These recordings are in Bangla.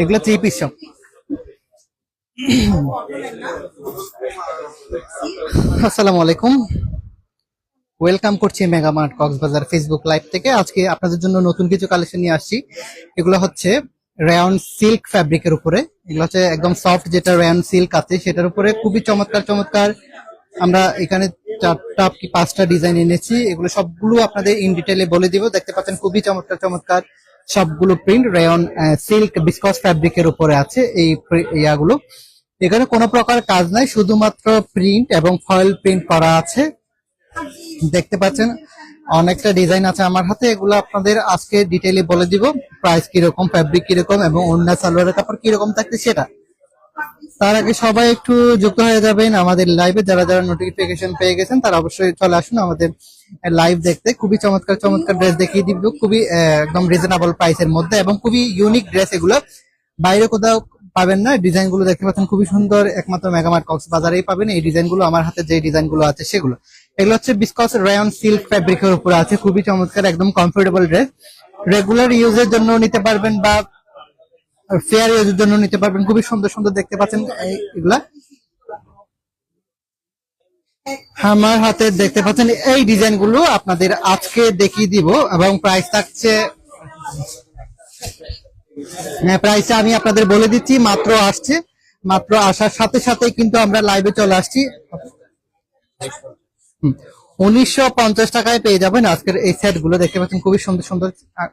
এগুলো থ্রি পিস আসসালামু আলাইকুম। ওয়েলকাম করছি মেগামার্ট কক্সবাজার ফেসবুক লাইভ থেকে। আজকে আপনাদের জন্য নতুন কিছু কালেকশন নিয়ে আসছি। এগুলো হচ্ছে রেয়ন সিল্ক ফ্যাব্রিকের উপরে। এগুলো হচ্ছে একদম সফট যেটা রেয়ন সিল্ক আছে, সেটার উপরে খুবই চমৎকার চমৎকার। আমরা এখানে চারটা কি পাঁচটা ডিজাইন এনেছি, এগুলো সবগুলো আপনাদের ইন ডিটেলে বলে দিব। দেখতে পাচ্ছেন খুবই চমৎকার চমৎকার সবগুলো প্রিন্ট রেয়ন সিল্ক বিসকস ফ্যাব্রিকের উপরে আছে এই ইয়াগুলো। এখানে কোনো প্রকার কাজ নাই, শুধুমাত্র প্রিন্ট এবং ফয়েল প্রিন্ট করা আছে। দেখতে পাচ্ছেন, অনেকটা ডিজাইন আছে আমার হাতে, এগুলো আপনাদের আজকে ডিটেইলি বলে দিব। প্রাইস কীরকম ফ্যাব্রিক কীরকম এবং অন্য সালোয়ারের কাপড় কীরকম থাকছে সেটা। তার আগে সবাই একটু যুক্ত হয়ে যাবেন। আমাদের লাইভে যারা যারা নোটিফিকেশন পেয়ে গেছেন, তারা অবশ্যই চলে আসুন আমাদের লাইভ দেখতে। খুবই চমৎকার চমৎকার ড্রেস দেখিয়ে দিব। খুবই একদম রিজনেবল প্রাইসের মধ্যে এবং খুবই ইউনিক ড্রেস এগুলো। বাইরে কোথাও পাবেন না। ডিজাইনগুলো দেখতে পাচ্ছেন, খুবই সুন্দর। একমাত্র মেগামার্ট কক্স বাজারেই পাবেন। এই ডিজাইনগুলো আমার হাতে যে ডিজাইনগুলো আছে সেগুলো। এগুলো হচ্ছে বিসকস রেয়ন সিল্ক ফ্যাব্রিকের উপরে আছে। খুবই চমৎকার, একদম কমফোর্টেবল ড্রেস রেগুলার ইউজের জন্য নিতে পারবেন বা ফেয়ার ইউজের জন্য নিতে পারবেন। খুবই সুন্দর সুন্দর দেখতে পাচ্ছেন এগুলা। আমার হাতে দেখতে পাচ্ছেন এই ডিজাইনগুলো আপনাদের আজকে দেখিয়ে দিব এবং প্রাইস থাকছে। প্রাইসটা আমি আপনাদের বলে দিচ্ছি, মাত্র আসছে। মাত্র আসার সাথে সাথে কিন্তু আমরা লাইভে চলে আসছি। উনিশশো পঞ্চাশ টাকায় পেয়ে যাবেন আজকের এই সেটগুলো। দেখতে পাচ্ছেন খুবই সুন্দর সুন্দর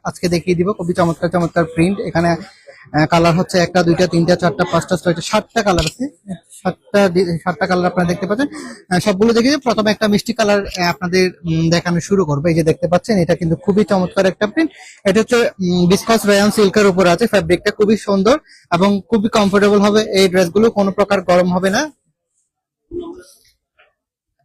আজকে দেখিয়ে দিব। খুবই চমৎকার চমৎকার প্রিন্ট এখানে কালার হচ্ছে একটা, দুইটা, তিনটা, চারটা, পাঁচটা, ছয়টা, সাতটা কালার আছে। সাতটা সাতটা কালার আপনারা দেখতে পাচ্ছেন। সবগুলো দেখে। প্রথমে একটা মিষ্টি কালার আপনাদের দেখানো শুরু করব। এই যে দেখতে পাচ্ছেন, এটা কিন্তু খুবই চমৎকার একটা প্রিন্ট এটা হচ্ছে বিসকস রেয়ন সিল্কের উপর আছে। ফ্যাব্রিকটা খুবই সুন্দর এবং খুবই কমফোর্টেবল হবে। এই ড্রেসগুলো কোনো প্রকার গরম হবে না।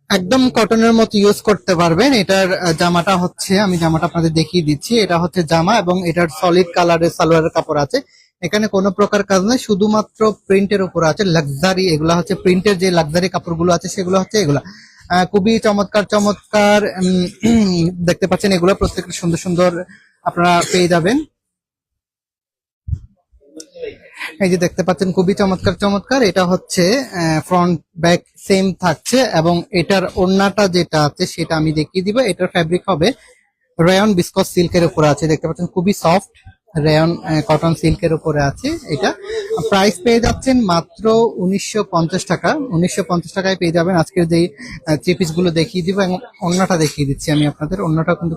একদম কটনের মতো ইউজ করতে পারবেন। এটার জামাটা হচ্ছে, আমি জামাটা আপনাদের দেখিয়ে দিচ্ছি। এটা হচ্ছে জামা এবং এটার সলিড কালারের সালোয়ারের কাপড় আছে। এখানে কোনো প্রকার কাজ নেই, শুধুমাত্র প্রিন্টের উপর আছে লাক্সারি এগুলা হচ্ছে প্রিন্টের যে লাক্সারি কাপড়গুলো আছে, সেগুলো হচ্ছে এগুলা। খুবই চমৎকার চমৎকার দেখতে পাচ্ছেন এগুলো, প্রত্যেকটা সুন্দর সুন্দর আপনারা পেয়ে যাবেন। এই যে দেখতে পাচ্ছেন, খুবই চমৎকার চমৎকার, এটা হচ্ছে ফ্রন্ট ব্যাক সেম থাকছে, এবং এটার ওড়নাটা যেটা আছে, সেটা আমি দেখিয়ে দিব, এটার ফ্যাব্রিক হবে রেয়ন বিসকস সিল্কের উপরে আছে, দেখতে পাচ্ছেন, খুবই সফট রেয়ন কটন সিল্কের উপরে আছে এটা। প্রাইস পেয়ে যাচ্ছেন মাত্র উনিশশো পঞ্চাশ টাকা। উনিশশো পঞ্চাশ টাকায় পেয়ে যাবেন। আজকের যে থ্রি পিসগুলো দেখিয়ে দিব এবং অন্যটা দেখিয়ে দিচ্ছি আমি আপনাদের। অন্যটা কিন্তু